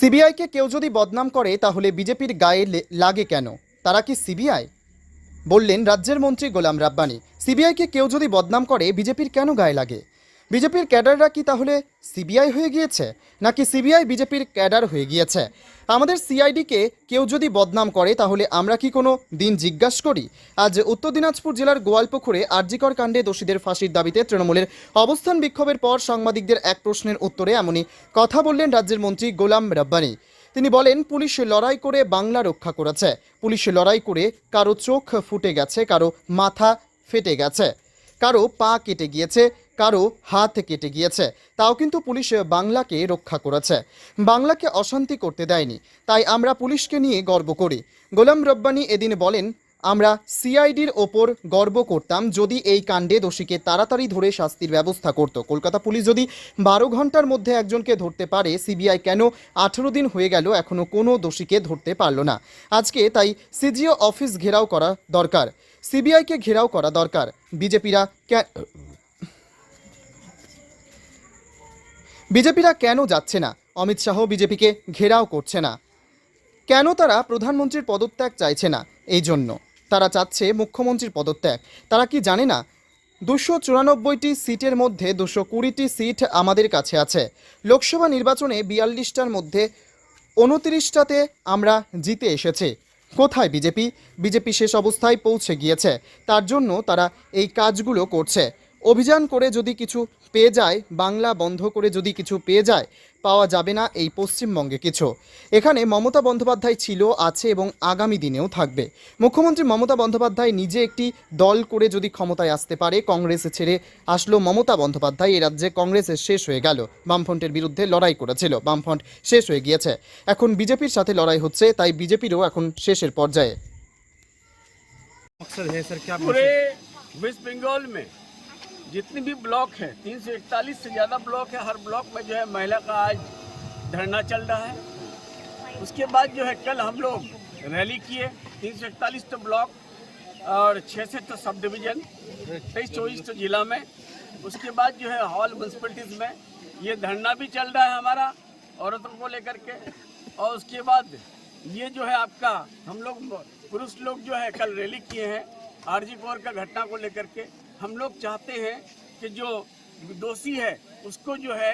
সিবিআইকে কেউ যদি বদনাম করে, তাহলে বিজেপির গায়ে লাগে কেন? তারা কি সিবিআই? বললেন রাজ্যের মন্ত্রী গোলাম রাব্বানি। সিবিআইকে কেউ যদি বদনাম করে, বিজেপির কেন গায়ে লাগে? বিজেপির ক্যাডাররা কি তাহলে সিবিআই হয়ে গিয়েছে, নাকি সিবিআই বিজেপির ক্যাডার হয়ে গিয়েছে? আমাদের সিআইডিকে কেউ যদি বদনাম করে, তাহলে আমরা কি কোনো দিন জিজ্ঞাস করি? আজ উত্তর দিনাজপুর জেলার গোয়ালপুকুরে আরজিকর কাণ্ডে দোষীদের ফাঁসির দাবিতে তৃণমূলের অবস্থান বিক্ষোভের পর সাংবাদিকদের এক প্রশ্নের উত্তরে এমনই কথা বললেন রাজ্যের মন্ত্রী গোলাম রাব্বানি। তিনি বলেন, পুলিশ লড়াই করে বাংলা রক্ষা করেছে। পুলিশ লড়াই করে কারও চোখ ফুটে গেছে, কারও মাথা ফেটে গেছে, কারও পা কেটে গিয়েছে কারও হাত কেটে গিয়েছে। তাও কিন্তু পুলিশ বাংলাকে রক্ষা করেছে। বাংলাকে অশান্তি করতে দেয়নি। তাই আমরা পুলিশকে নিয়ে গর্ব করি। গোলাম রব্বানি এদিন বলেন, আমরা সিআইডির ওপর গর্ব করতাম যদি এই কাণ্ডে দোষীকে তাড়াতাড়ি ধরে শাস্তির ব্যবস্থা করত। কলকাতা পুলিশ যদি বারো ঘণ্টার মধ্যে একজনকে ধরতে পারে, সিবিআই কেন আঠেরো দিন হয়ে গেল এখনও কোনো দোষীকে ধরতে পারল না? আজকে তাই সিজিও অফিস ঘেরাও করা দরকার। সিবিআইকে ঘেরাও করা দরকার। বিজেপিরা কে- বিজেপিরা কেন যাচ্ছে না? অমিত শাহ বিজেপিকে ঘেরাও করছে না। কেন তারা প্রধানমন্ত্রীর পদত্যাগ চাইছে না? এই জন্য। তারা চাচ্ছে মুখ্যমন্ত্রীর পদত্যাগ। তারা কি জানে না? দুশো চুরানব্বইটি সিটের মধ্যে দুশো কুড়িটি সিট আমাদের কাছে আছে। লোকসভা নির্বাচনে বিয়াল্লিশটার মধ্যে উনত্রিশটাতে আমরা জিতে এসেছি। কোথায় বিজেপি? বিজেপি শেষ অবস্থায় পৌঁছে গিয়েছে। তার জন্য তারা এই কাজগুলো করছে। অভিযান করে যদি কিছু পেয়ে যায় বাংলা বন্ধ করে যদি কিছু পেয়ে যায় পাওয়া যাবে না এই পশ্চিমবঙ্গে কিছু। এখানে মমতা বন্দ্যোপাধ্যায় ছিল আছে এবং আগামী দিনেও থাকবে। মুখ্যমন্ত্রী মমতা বন্দ্যোপাধ্যায় নিজে একটি দল করে যদি ক্ষমতায় আসতে পারে কংগ্রেস ছেড়ে আসলো মমতা বন্দ্যোপাধ্যায় এই রাজ্যে কংগ্রেসের শেষ হয়ে গেল। বামফ্রন্টের বিরুদ্ধে লড়াই করেছিল বামফ্রন্ট শেষ হয়ে গিয়েছে। এখন বিজেপির সাথে লড়াই হচ্ছে তাই বিজেপিরও এখন শেষের পর্যায়ে। جتنی بھی بلاک ہیں، تین سو اکتالیس سے زیادہ بلاک ہے ہر بلاک میں جو ہے مہیلا کا آج دھرنا چل رہا ہے۔ اس کے بعد جو ہے کل ہم لوگ ریلی کیے، تین سو اکتالیس تو بلاک اور چھ سے تو سب ڈویژن، تیئیس، چوبیس تو ضلع میں۔ اس کے بعد جو ہے ہال میونسپلٹیز میں یہ دھرنا بھی چل رہا ہے ہمارا عورتوں کو لے کر کے۔ اور اس کے بعد یہ جو ہے آپ کا ہم لوگ پروش لوگ جو ہے کل ریلی کیے ہیں۔ آر جی کور کا گھٹا کو لے کر کے ہم لوگ چاہتے ہیں کہ جو دوشی ہے اس کو جو ہے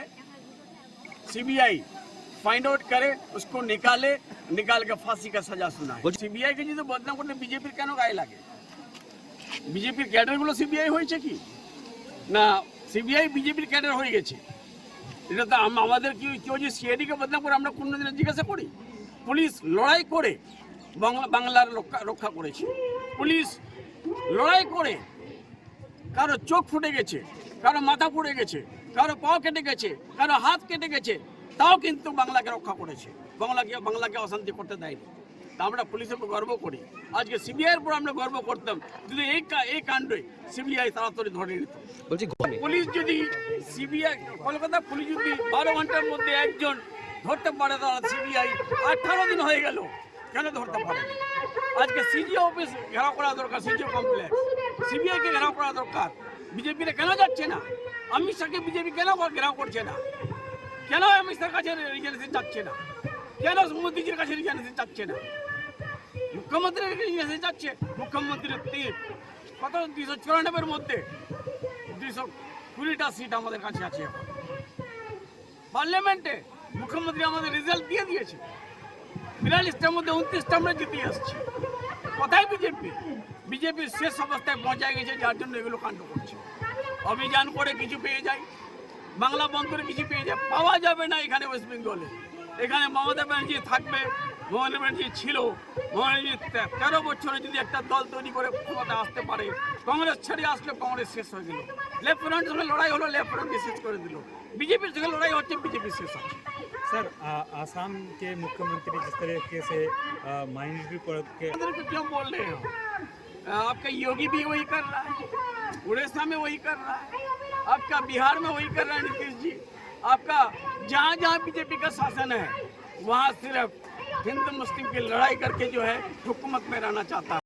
سی بی آئی فائنڈ آؤٹ کرے اس کو نکالے نکال کے فاسی کا سجا سنا ہے سی بی آئی کے جیسے تو بدنا کرنے بی جے پی কেন গায়ে লাগে বিজেপি ক্যাডার গুলো সিবিআই হয়েছে কি না সিবিআই বিজেপির ہوئی হয়ে গেছে এটা তো আমাদের কি কেউ যে সিআইডি কে বদনাম করে আমরা কোনো দিনে জিজ্ঞাসা করি পুলিশ লড়াই করে বাংলার রক্ষা করেছে পুলিশ লড়াই করে কারও চোখ ফুটে গেছে কারও মাথা পুড়ে গেছে কারও পাও কেটে গেছে কারও হাত কেটে গেছে তাও কিন্তু বাংলাকে রক্ষা করেছে। বাংলাকে বাংলাকে অশান্তি করতে দেয়নি। তা আমরা পুলিশের উপর গর্ব করি। আজকে সিবিআইয়ের উপর আমরা গর্ব করতাম যদি এই এই কাণ্ডে সিবিআই তাড়াতাড়ি ধরে নিত। বলছি পুলিশ যদি সিবিআই কলকাতা পুলিশ যদি বারো ঘণ্টার মধ্যে একজন ধরতে পারে তাহলে সিবিআই আঠারো দিন হয়ে গেল কেন ধরতে পারে আজকে সিজিও অফিস ঘেরাও করা দরকার সিজিও কমপ্লেক্স। সিবিআইকে ঘেরাও করা দরকার। বিজেপিরা কেন যাচ্ছে না? অমিত শাহকে বিজেপি কেন ঘেরাও করছে না? কেন অমিত শাহর কাছে রিজেনেশন যাচ্ছে না? কেন মোদিজির কাছে রিজেনেশন যাচ্ছে না? মুখ্যমন্ত্রীর রিজেনেশন যাচ্ছে? মুখ্যমন্ত্রীর তি- কত? দুইশো চুরানব্বইয়ের মধ্যে। দুইশো কুড়িটা সিট আমাদের কাছে আছে পার্লামেন্টে মুখ্যমন্ত্রী আমাদের রেজাল্ট দিয়ে দিয়েছে। বিয়াল্লিশটার মধ্যে উনত্রিশটা আমরা জিতে আসছি কোথায় বিজেপি? বিজেপির শেষ অবস্থায় পৌঁছায় গেছে, যার জন্য এগুলো কাণ্ড করছে। অভিযান করে কিছু পেয়ে যায়, বাংলা বন্ধ কিছু পেয়ে যায়, পাওয়া যাবে না এখানে ওয়েস্ট বেঙ্গলে এখানে মমতা ব্যানার্জি থাকবে, মমতা ব্যানার্জি ছিল। মমতা তেরো বছরে যদি একটা দল তৈরি করে ক্ষমতা আসতে পারে, কংগ্রেস ছেড়ে আসলে কংগ্রেস শেষ হয়ে গেল। লেফট ফ্রন্টের সঙ্গে লড়াই হলো, লেফট ফ্রন্টকে শেষ করে দিল। বিজেপির সঙ্গে লড়াই হচ্ছে, বিজেপি শেষ হচ্ছে। سر آسام کے مکھیہ منتری جس طریقے سے مائنڈ بھی پڑھ کے کیوں بول رہے ہو؟ آپ کا یوگی بھی وہی کر رہا ہے، اڑیسہ میں وہی کر رہا ہے، آپ کا بہار میں وہی کر رہا ہے نتیش جی۔ آپ کا جہاں جہاں بی جے پی کا شاسن ہے، وہاں صرف ہندو مسلم کی لڑائی کر کے جو ہے، حکومت میں رہنا چاہتا ہے۔